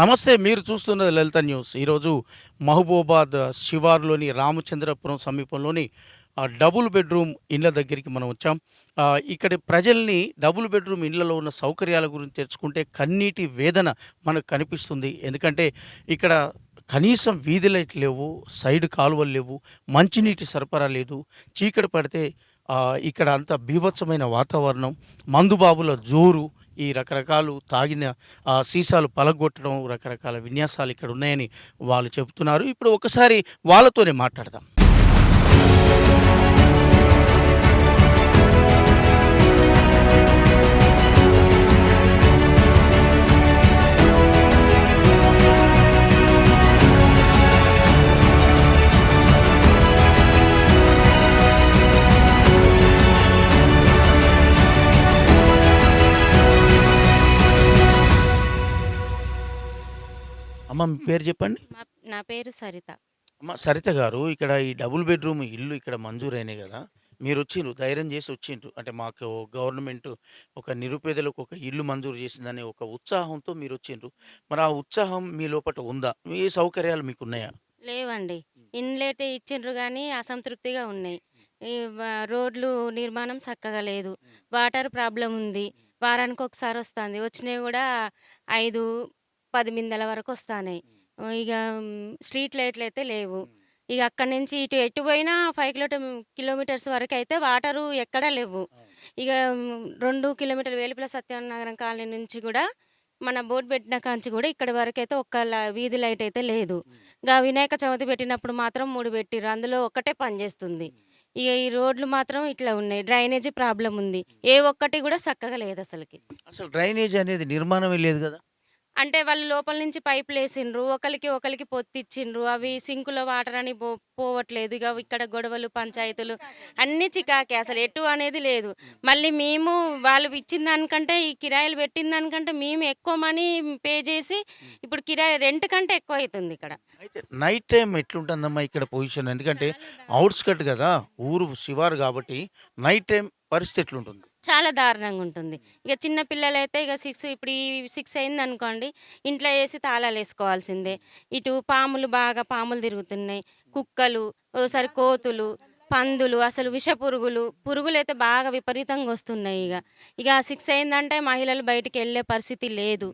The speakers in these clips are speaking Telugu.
నమస్తే మీరు చూస్తున్నది లలిత న్యూస్. ఈరోజు మహబూబాద్ శివార్లోని రామచంద్రపురం సమీపంలోని డబుల్ బెడ్రూమ్ ఇళ్ళ దగ్గరికి మనం వచ్చాం. ఇక్కడ ప్రజల్ని డబుల్ బెడ్రూమ్ ఇళ్ళలో ఉన్న సౌకర్యాల గురించి తెచ్చుకుంటే కన్నీటి వేదన మనకు కనిపిస్తుంది. ఎందుకంటే ఇక్కడ కనీసం వీధి లైట్ లేవు సైడ్ కాలువలు లేవు మంచినీటి సరఫరా లేదు. చీకటి పడితే ఇక్కడ అంత బీభత్సమైన వాతావరణం మందుబాబుల జోరు ఈ రకరకాలు తాగిన ఆ, సీసాలు పలగొట్టడం రకరకాల విన్యాసాలు ఇక్కడ ఉన్నాయని వాళ్ళు చెబుతున్నారు. ఇప్పుడు ఒకసారి వాళ్ళతోనే మాట్లాడదాం. అమ్మ మీ పేరు చెప్పండి? మా- నా పేరు సరిత. అమ్మ సరిత గారు ఇక్కడ ఈ డబుల్ బెడ్రూమ్ ఇల్లు ఇక్కడ మంజూరైనాయి కదా. మీరు వచ్చిండ్రు ధైర్యం చేసి వచ్చిండ్రు. అంటే మాకు గవర్నమెంట్ ఒక నిరుపేదలకు ఒక ఇల్లు మంజూరు చేసిందనే ఒక ఉత్సాహంతో మీరు వచ్చిండ్రు. మరి ఆ ఉత్సాహం మీ లోపల ఉందా? మీ సౌకర్యాలు మీకు ఉన్నాయా లేవండి. ఇండ్లైతే ఇచ్చిండ్రు కానీ అసంతృప్తిగా ఉన్నాయి. ఈ వ- రోడ్లు నిర్మాణం చక్కగా లేదు. వాటర్ ప్రాబ్లం ఉంది. వారానికి ఒకసారి వస్తుంది. వచ్చినవి కూడా ఐదు పది మిందల వరకు వస్తున్నాయి ఇక స్ట్రీట్ లైట్లు అయితే లేవు. ఇక అక్కడి నుంచి ఇటు ఎటు పోయినా ఫైవ్ కిలో కిలోమీటర్స్ వరకు అయితే వాటరు ఎక్కడా లేవు. ఇక రెండు కిలోమీటర్ వేలుపుల సత్యనగరం కాలనీ నుంచి కూడా మన బోర్డు పెట్టిన కాంచి కూడా ఇక్కడ వరకు అయితే ఒక్క వీధి లైట్ అయితే లేదు. ఇంకా వినాయక చవితి పెట్టినప్పుడు మాత్రం మూడు పెట్టిర్రు. అందులో ఒక్కటే పనిచేస్తుంది ఇక ఈ రోడ్లు మాత్రం ఇట్లా ఉన్నాయి. డ్రైనేజీ ప్రాబ్లం ఉంది. ఏ ఒక్కటి కూడా చక్కగా లేదు అసలుకి. అసలు డ్రైనేజ్ అనేది నిర్మాణమే లేదు కదా. అంటే వాళ్ళు లోపల నుంచి పైపులు వేసిండ్రు ఒకరికి ఒకరికి పొత్తిచ్చిండ్రు. అవి సింకులో వాటర్ అని పో పోవట్లేదు. ఇక ఇక్కడ గొడవలు పంచాయతీలు అన్ని చికాకే. అసలు ఎటు అనేది లేదు. మళ్ళీ మేము వాళ్ళు ఇచ్చిన దానికంటే ఈ కిరాయిలు పెట్టిన దానికంటే మేము ఎక్కువ మనీ పే చేసి ఇప్పుడు కిరాయి రెంట్ కంటే ఎక్కువ అవుతుంది ఇక్కడ. అయితే నైట్ టైం ఎట్లుంటుందమ్మా ఇక్కడ పొజిషన్? ఎందుకంటే అవుట్స్కట్ కదా. ఊరు శివారు కాబట్టి నైట్ టైం పరిస్థితి ఎట్లుంటుంది? చాలా దారుణంగా ఉంటుంది. ఇక చిన్న పిల్లలైతే ఇక సిక్స్ ఇప్పుడు ఈ సిక్స్ అయింది అనుకోండి ఇంట్లో వేసి తాళాలు వేసుకోవాల్సిందే. ఇటు పాములు బాగా పాములు తిరుగుతున్నాయి. కుక్కలు ఓసారి కోతులు పందులు అసలు విష పురుగులు పురుగులు అయితే బాగా విపరీతంగా వస్తున్నాయి ఇక. ఇక సిక్స్ అయిందంటే మహిళలు బయటికి వెళ్ళే పరిస్థితి లేదు.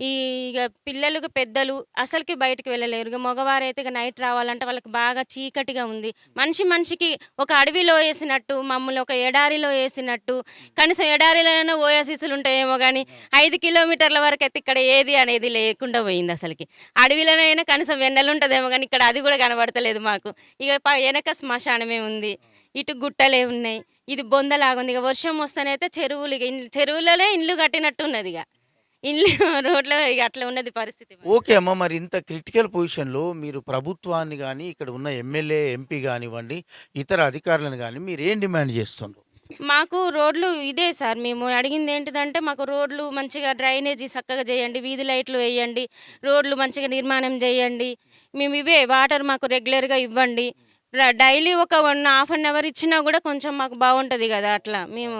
ఈ ఇక పిల్లలకు పెద్దలు అసలుకి బయటకు వెళ్ళలేరు. ఇక మగవారైతే ఇక నైట్ రావాలంటే వాళ్ళకి బాగా చీకటిగా ఉంది. మనిషి మనిషికి ఒక అడవిలో వేసినట్టు మమ్మల్ని ఒక ఎడారిలో వేసినట్టు కనీసం ఎడారిలోనైనా ఓయాసిస్లు ఉంటాయేమో కానీ ఐదు కిలోమీటర్ల వరకు అయితే ఇక్కడ ఏది అనేది లేకుండా పోయింది అసలుకి. అడవిలోనైనా కనీసం వెన్నెలు ఉంటుందేమో కానీ ఇక్కడ అది కూడా కనబడతలేదు మాకు. ఇక వెనక శ్మశానమే ఉంది. ఇటు గుట్టలే ఉన్నాయి. ఇది బొందలాగుంది. ఇక వర్షం వస్తేనైతే చెరువులు ఇక ఇండ్లు- ఇల్లు కట్టినట్టు ఉన్నది ఇక ఇల్లు రోడ్లో ఇక అట్లా ఉన్నది పరిస్థితి ఓకే అమ్మ మరి ఇంత క్రిటికల్ పొజిషన్లో మీరు ప్రభుత్వాన్ని కానీ ఇక్కడ ఉన్న ఎమ్మెల్యే ఎంపీ కానివ్వండి ఇతర అధికారులను కానీ మీరు ఏం డిమాండ్ చేస్తుండ్రు? మాకు రోడ్లు ఇదే సార్ మేము అడిగింది ఏంటిదంటే మాకు రోడ్లు మంచిగా డ్రైనేజీ చక్కగా చేయండి వీధి లైట్లు వేయండి రోడ్లు మంచిగా నిర్మాణం చేయండి మేము ఇవే వాటర్ మాకు రెగ్యులర్గా ఇవ్వండి. ర- డైలీ ఒక వన్ హాఫ్ అన్ అవర్ ఇచ్చినా కూడా కొంచెం మాకు బాగుంటుంది కదా అట్లా మేము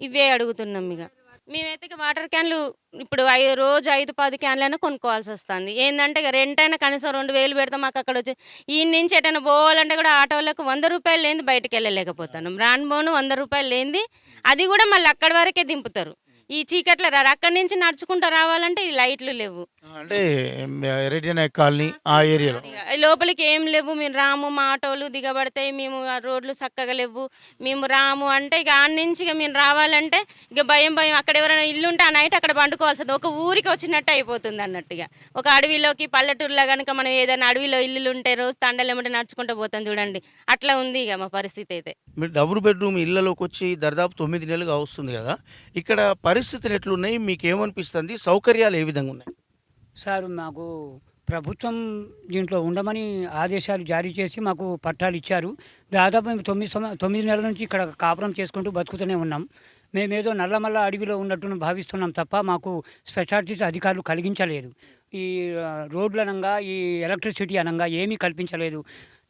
ఇవే అడుగుతున్నాం ఇక. మేమైతే వాటర్ క్యాన్లు ఇప్పుడు ఐ రోజు ఐదు పది క్యాన్లైనా కొనుక్కోవాల్సి వస్తుంది ఏంటంటే ఇక రెంట్ అయినా కనీసం రెండు వేలు పెడతాం మాకు అక్కడ వచ్చి ఈ నుంచి ఎటైనా పోవాలంటే కూడా ఆటోలకు వంద రూపాయలు లేని బయటకు వెళ్ళలేకపోతున్నాం. రాను బోను వంద రూపాయలు లేనిది అది కూడా మళ్ళీ అక్కడి వరకే దింపుతారు. ఈ చీకట్లో రారు అక్కడి నుంచి నడుచుకుంటూ రావాలంటే ఈ లైట్లు లేవు. అంటే రెడ్డి కాలనీ ఆ ఏరియాలో? లోపలికి ఏం లేవు. మేము రాము మా ఆటోలు దిగబడతాయి. మేము ఆ రోడ్లు చక్కగా లేవు. మేము రాము అంటే ఇక ఆడ నుంచి ఇక మేము రావాలంటే ఇక భయం భయం. అక్కడ ఎవరైనా ఇల్లు ఉంటే ఆ నైట్ అక్కడ పండుకోవాల్సింది. ఒక ఊరికి వచ్చినట్టు అయిపోతుంది అన్నట్టుగా ఒక అడవిలోకి పల్లెటూరులో కనుక మనం ఏదైనా అడవిలో ఇల్లులు ఉంటే రోజు తండలేమంటే నడుచుకుంటూ పోతాం చూడండి. అట్లా ఉంది ఇక మా పరిస్థితి అయితే. మీరు డబుల్ బెడ్రూమ్ ఇళ్ళలోకి వచ్చి దరిదాపు తొమ్మిది నెలలుగా వస్తుంది కదా. ఇక్కడ పరిస్థితులు ఎట్లున్నాయి? మీకు ఏమనిపిస్తుంది సౌకర్యాలు ఏ విధంగా ఉన్నాయి? సార్ మాకు ప్రభుత్వం దీంట్లో ఉండమని ఆదేశాలు జారీ చేసి మాకు పట్టాలు ఇచ్చారు. దాదాపు మేము తొమ్మిది సంవ తొమ్మిది నెలల నుంచి ఇక్కడ కాపురం చేసుకుంటూ బతుకుతూనే ఉన్నాం. మేమేదో నల్లమల్ల అడవిలో ఉన్నట్టు భావిస్తున్నాం తప్ప మాకు స్పెషాలిటీస్ అధికారులు కలిగించలేదు. ఈ రోడ్లు అనంగా ఈ ఎలక్ట్రిసిటీ అనంగా ఏమీ కల్పించలేదు.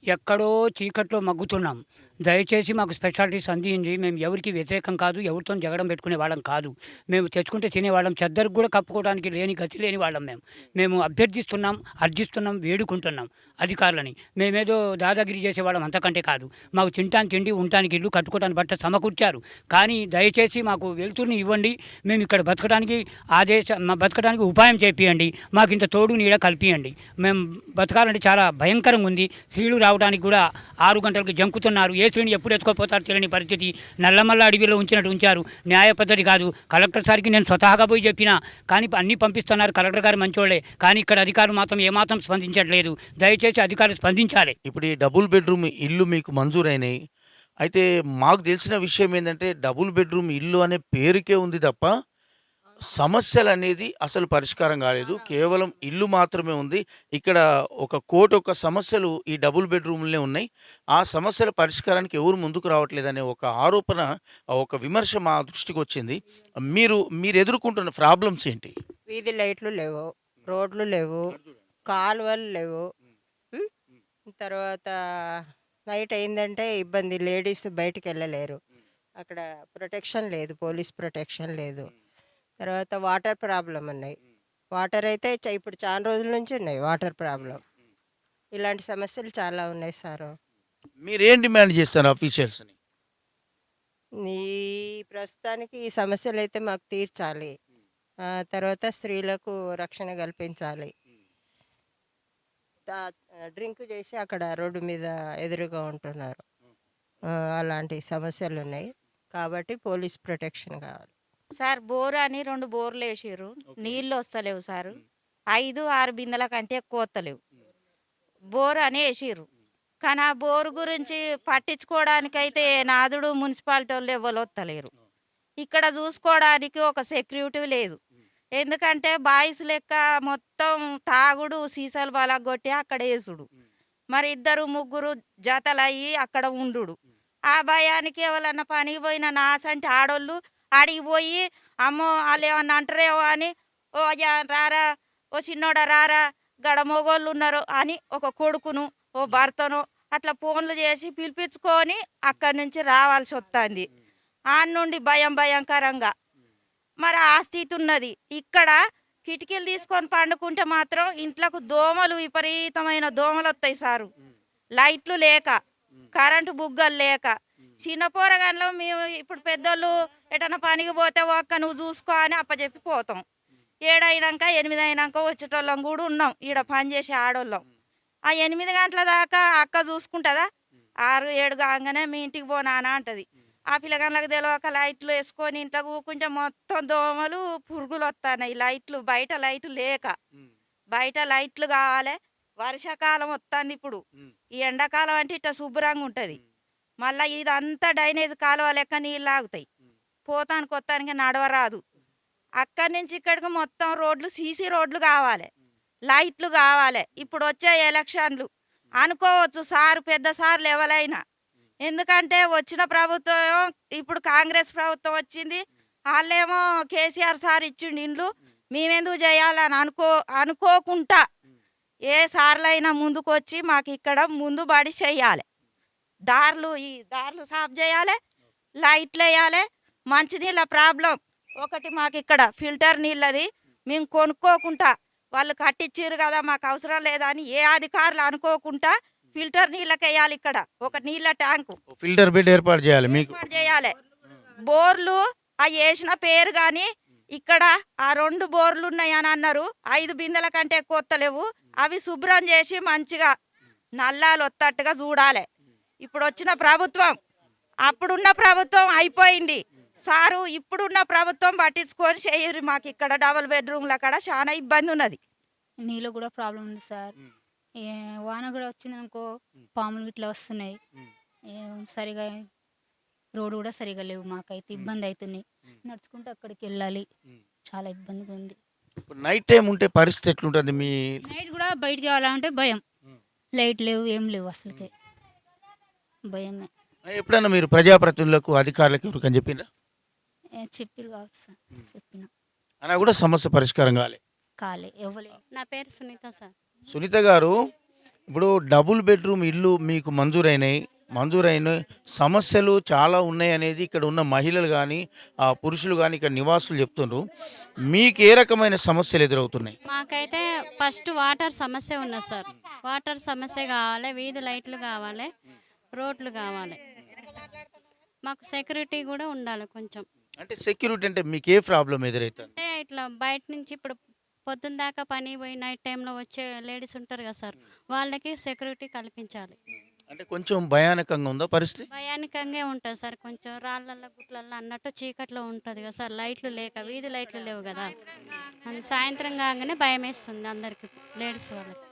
ఎక్కడో చీకట్లో మగ్గుతున్నాం. దయచేసి మాకు స్పెషాలిటీస్ అందించి మేము ఎవరికి వ్యతిరేకం కాదు ఎవరితో జగడం పెట్టుకునే వాళ్ళం కాదు. మేము తెచ్చుకుంటే తినేవాళ్ళం చెద్దరికి కూడా కప్పుకోవడానికి లేని గతి లేని వాళ్ళం మేము. మేము అభ్యర్థిస్తున్నాం అర్జిస్తున్నాం వేడుకుంటున్నాం. అధికారులని. మేమేదో దాదాగిరి చేసేవాళ్ళం అంతకంటే కాదు. మాకు తింటానికి తిండి ఉండటానికి ఇల్లు కట్టుకోవడానికి బట్ట సమకూర్చారు. కానీ దయచేసి మాకు వెలుతురుని ఇవ్వండి. మేము ఇక్కడ బతకడానికి ఆదేశ మా బతకడానికి ఉపాయం చేపియండి. మాకు ఇంత తోడు నీడ కల్పియండి. మేము బతకాలంటే చాలా భయంకరంగా ఉంది. స్త్రీలు రావడానికి కూడా ఆరు గంటలకు జంకుతున్నారు. ఏ శ్రీని ఎప్పుడు ఎత్తుకోపోతారు తెలియని పరిస్థితి. నల్లమల్ల అడవిలో ఉంచినట్టు ఉంచారు. న్యాయ పద్ధతి కాదు. కలెక్టర్ సార్కి నేను స్వతహాగా పోయి చెప్పినా. కానీ అన్నీ పంపిస్తున్నారు కలెక్టర్ గారు మంచోళ్ళే. కానీ ఇక్కడ అధికారులు మాత్రం ఏమాత్రం స్పందించట్లేదు. దయచేసి అధికారులు స్పందించాలి. ఇప్పుడు ఈ డబుల్ బెడ్రూమ్ ఇల్లు మీకు మంజూరైనాయి. అయితే మాకు తెలిసిన విషయం ఏంటంటే డబుల్ బెడ్రూమ్ ఇల్లు అనే పేరుకే ఉంది తప్ప సమస్యలు అనేది అసలు పరిష్కారం కాలేదు. కేవలం ఇల్లు మాత్రమే ఉంది. ఇక్కడ ఒక కోటి ఒక సమస్యలు ఈ డబుల్ బెడ్రూమ్లనే ఉన్నాయి. ఆ సమస్యల పరిష్కారానికి ఎవరు ముందుకు రావట్లేదనే ఒక ఆరోపణ ఒక విమర్శ మా దృష్టికి వచ్చింది. మీరు మీరు ఎదుర్కొంటున్న ప్రాబ్లమ్స్ ఏంటి? వీధి లైట్లు లేవు రోడ్లు లేవు కాలువలు లేవు? తర్వాత నైట్ అయిందంటే ఇబ్బంది. లేడీస్ బయటికి వెళ్ళలేరు అక్కడ ప్రొటెక్షన్ లేదు. పోలీస్ ప్రొటెక్షన్ లేదు. తర్వాత వాటర్ ప్రాబ్లం ఉన్నాయి. వాటర్ అయితే ఇప్పుడు చాలా రోజుల నుంచి ఉన్నాయి వాటర్ ప్రాబ్లం ఇలాంటి సమస్యలు చాలా ఉన్నాయి సార్. మీరేం డిమాండ్ చేస్తారు అఫీషియల్స్ని ఈ ప్రస్తుతానికి ఈ సమస్యలు అయితే మాకు తీర్చాలి. తర్వాత స్త్రీలకు రక్షణ కల్పించాలి. డ్రింక్ చేసి అక్కడ రోడ్డు మీద ఎదురుగా ఉంటున్నారు. అలాంటి సమస్యలు ఉన్నాయి కాబట్టి పోలీస్ ప్రొటెక్షన్ కావాలి. సార్ బోర్ అని రెండు బోర్లు వేసిర్రు. నీళ్ళు వస్తలేవు సార్. ఐదు ఆరు బిందెల కంటే ఎక్కువ వస్తలేవు. బోర్ అని వేసిర్రు. కానీ ఆ బోర్ గురించి పట్టించుకోవడానికైతే నాదుడు మున్సిపాలిటీ వాళ్ళు ఎవరు వస్తలేరు. ఇక్కడ చూసుకోవడానికి ఒక సెక్యూరిటీ లేదు. ఎందుకంటే బాయ్స్ లెక్క మొత్తం తాగుడు సీసాలు బలగొట్టి అక్కడ వేసుడు మరి ఇద్దరు ముగ్గురు జతలయ్యి అక్కడ ఉండు ఆ భయానికి ఎవరన్నా పనికి పోయిన నాసంటి ఆడోళ్ళు ఆడికి పోయి అమ్మో వాళ్ళు ఏమన్నా అంటారేమో అని ఓ రారా ఓ చిన్నోడా రారా గడ మొగోళ్ళు ఉన్నారు అని ఒక కొడుకును ఓ భర్తను అట్లా ఫోన్లు చేసి పిలిపించుకొని అక్కడి నుంచి రావాల్సి వస్తుంది. ఆ నుండి భయం భయంకరంగా మరి ఆ స్థితి ఉన్నది. ఇక్కడ కిటికీలు తీసుకొని పండుకుంటే మాత్రం ఇంట్లోకి దోమలు విపరీతమైన దోమలు వస్తాయి సారు. లైట్లు లేక కరెంటు బుగ్గలు లేక. చిన్న పోరగాన్లో మేము ఇప్పుడు పెద్దోళ్ళు ఎటన్నా పనికి పోతే ఒక్క నువ్వు చూసుకో అని అప్పచెప్పి పోతాం. ఏడైనాక ఎనిమిది అయినాక వచ్చేటోళ్ళం కూడా ఉన్నాం. ఈడ పని చేసే ఆడోళ్ళం. ఆ ఎనిమిది గంటల దాకా అక్క చూసుకుంటుందా? ఆరు ఏడు కాగానే మీ ఇంటికి పోనానా అంటది. ఆ పిల్లగాళ్ళకి తెలియక లైట్లు వేసుకొని ఇంట్లో కూకుంటే మొత్తం దోమలు పురుగులు వస్తున్నాయి లైట్లు బయట లైట్లు లేక. బయట లైట్లు కావాలి. వర్షాకాలం వస్తుంది ఇప్పుడు. ఈ ఎండాకాలం అంటే ఇట్లా శుభ్రంగా ఉంటుంది. మళ్ళీ ఇదంతా డ్రైనేజ్ కాలువ లెక్క నీళ్ళు ఆగుతాయి. పోతానికి కొత్తానికి నడవరాదు. అక్కడి నుంచి ఇక్కడికి మొత్తం రోడ్లు సీసీ రోడ్లు కావాలి. లైట్లు కావాలి. ఇప్పుడు వచ్చే ఎలక్షన్లు. అనుకోవచ్చు సారు పెద్ద సార్లు ఎవరైనా ఎందుకంటే వచ్చిన ప్రభుత్వం ఇప్పుడు కాంగ్రెస్ ప్రభుత్వం వచ్చింది. వాళ్ళేమో కేసీఆర్ సార్ ఇచ్చిండు ఇండ్లు. మేమెందుకు చేయాలని అనుకో అనుకోకుండా ఏ సార్లైనా ముందుకు వచ్చి మాకు ఇక్కడ ముందు బడి చెయ్యాలి దారులు ఈ దారులు సాఫ్ చేయాలి లైట్లు వేయాలి. మంచినీళ్ళ ప్రాబ్లం. ఒకటి మాకు ఇక్కడ ఫిల్టర్ నీళ్ళది. మేము కొనుక్కోకుండా వాళ్ళు కట్టించారు కదా మాకు అవసరం లేదా అని ఏ అధికారులు అనుకోకుండా ఫిల్టర్ నీళ్ళకి వేయాలి ఇక్కడ. ఒక నీళ్ళ ట్యాంకు. ఫిల్టర్ బెడ్ ఏర్పాటు చేయాలి మీకు. ఏర్పాటు చేయాలి. బోర్లు ఆ వేసిన పేరు కానీ ఇక్కడ ఆ రెండు బోర్లు ఉన్నాయి అని అన్నారు. ఐదు బిందెల కంటే ఎక్కువ వస్తలేవు అవి శుభ్రం చేసి మంచిగా నల్లాలు వత్తట్టుగా చూడాలి. ఇప్పుడు వచ్చిన ప్రభుత్వం అప్పుడున్న ప్రభుత్వం అయిపోయింది. సారు ఇప్పుడున్న ప్రభుత్వం పట్టించుకొని చేయరు మాకు ఇక్కడ డబుల్ బెడ్రూమ్ల కాడ. చాలా ఇబ్బంది ఉన్నది. నీళ్ళు కూడా ప్రాబ్లం ఉంది సార్. వాన కూడా వచ్చిందనుకో పాములు ఇట్లా వస్తున్నాయి. ఏ సరిగా రోడ్డు కూడా సరిగా లేవు మాకైతే ఇబ్బంది అవుతుంది నడుచుకుంటూ అక్కడికి వెళ్ళాలి. చాలా ఇబ్బందిగా ఉంది. నైట్ టైం ఉంటే పరిస్థితి ఎట్లుంటుంది మీ నైట్ కూడా బయటికి వెళ్ళాలంటే భయం. లైట్ లేవు ఏం లేవు అసలుకే. భయమే. ఎప్పుడన్నా మీరు ప్రజాప్రతినిధులకు అధికారులకు ఎవరికని చెప్పిండ్రా ఏ చెప్పిరు కావచ్చు సార్. చెప్పిన. అయినా కూడా సమస్య పరిష్కారం కాలే. కాలే ఇవ్వలే నా పేరు సునీత సార్. సునీత గారు ఇప్పుడు డబుల్ బెడ్రూమ్ ఇల్లు మీకు మంజూరైనాయి. మంజూరైన సమస్యలు చాలా ఉన్నాయి అనేది ఇక్కడ ఉన్న మహిళలు కానీ పురుషులు కానీ ఇక్కడ నివాసులు చెప్తున్నారు మీకు ఏ రకమైన సమస్యలు ఎదురవుతున్నాయి? మాకైతే ఫస్ట్ వాటర్ సమస్య ఉన్నది సార్. వాటర్ సమస్య కావాలి వీధి లైట్లు కావాలి రోడ్లు కావాలి. మాకు సెక్యూరిటీ కూడా ఉండాలి కొంచెం. అంటే సెక్యూరిటీ అంటే మీకు ఏ ప్రాబ్లం ఎదురవుతుంది అంటే ఇట్లా బయట నుంచి ఇప్పుడు పొద్దున్న దాకా పని పోయి నైట్ టైంలో వచ్చే లేడీస్ ఉంటారు కదా సార్ వాళ్ళకి సెక్యూరిటీ కల్పించాలి. అంటే కొంచెం భయానకంగా ఉందా పరిస్థితి? భయానకంగా ఉంటుంది సార్ కొంచెం రాళ్ళల్లో గుట్లల్లో అన్నట్టు చీకట్లో ఉంటుంది కదా సార్ లైట్లు లేక వీధి లైట్లు లేవు కదా. అని సాయంత్రం కాగానే భయం వేస్తుంది అందరికి లేడీస్ వాళ్ళకి.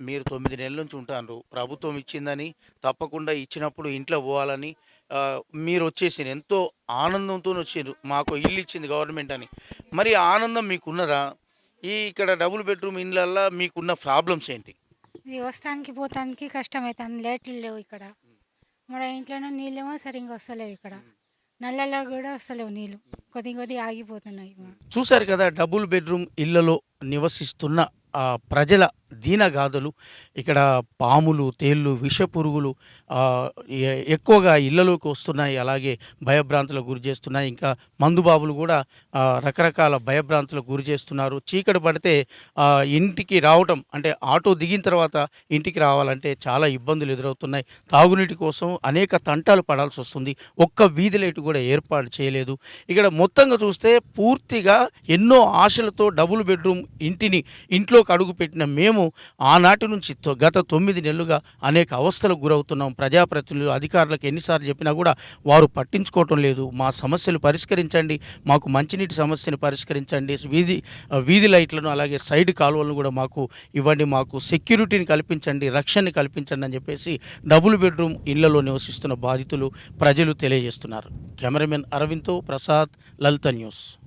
మీరు తొమ్మిది నెలల నుంచి ఉంటారు ప్రభుత్వం ఇచ్చిందని తప్పకుండా ఇచ్చినప్పుడు ఇంట్లో పోవాలని ఆ, మీరు వచ్చేసి ఎంతో ఆనందంతో వచ్చిండ్రు మాకు ఇల్లు ఇచ్చింది గవర్నమెంట్ అని. మరి ఆ ఆనందం మీకు ఉన్నదా ఈ ఇక్కడ డబుల్ బెడ్రూమ్ ఇళ్ళల్లో మీకున్న ప్రాబ్లమ్స్ ఏంటి? ఇది వస్తానికి పోతానికి కష్టమవుతుంది లైట్లు లేవు ఇక్కడ. మన ఇంట్లోనూ నీళ్ళేమో సరిగ్గా వస్తలేవు ఇక్కడ. నల్లల్లో కూడా వస్తలేవు నీళ్ళు. కొద్ది కొద్ది ఆగిపోతున్నాయి. చూశారు కదా డబుల్ బెడ్రూమ్ ఇళ్ళలో నివసిస్తున్న ఆ, ప్రజల దీనగాథలు ఇక్కడ పాములు తేళ్ళు విషపురుగులు ఎక్కువగా ఇళ్ళలోకి వస్తున్నాయి అలాగే భయభ్రాంతులకు గురి చేస్తున్నాయి. ఇంకా మందుబాబులు కూడా రకరకాల భయభ్రాంతులకు గురి చేస్తున్నారు. చీకటి పడితే ఇంటికి రావటం అంటే ఆటో దిగిన తర్వాత ఇంటికి రావాలంటే చాలా ఇబ్బందులు ఎదురవుతున్నాయి. తాగునీటి కోసం అనేక తంటాలు పడాల్సి వస్తుంది. ఒక్క వీధి లైట్ కూడా ఏర్పాటు చేయలేదు. ఇక్కడ మొత్తంగా చూస్తే పూర్తిగా ఎన్నో ఆశలతో డబుల్ బెడ్రూమ్ ఇంటిని ఇంట్లోకి అడుగుపెట్టిన మేము ఆనాటి నుంచి గత తొమ్మిది నెలలుగా అనేక అవస్థలకు గురవుతున్నాం. ప్రజాప్రతినిధులు అధికారులకు ఎన్నిసార్లు చెప్పినా కూడా వారు పట్టించుకోవటం లేదు. మా సమస్యలు పరిష్కరించండి. మాకు మంచినీటి సమస్యను పరిష్కరించండి. వీధి వీధి లైట్లను అలాగే సైడ్ కాలువలను కూడా మాకు ఇవ్వండి. మాకు సెక్యూరిటీని కల్పించండి. రక్షణని కల్పించండి అని చెప్పేసి డబుల్ బెడ్రూమ్ ఇళ్ళలో నివసిస్తున్న బాధితులు ప్రజలు తెలియజేస్తున్నారు. కెమెరామెన్ అరవింద్తో ప్రసాద్ లలిత న్యూస్.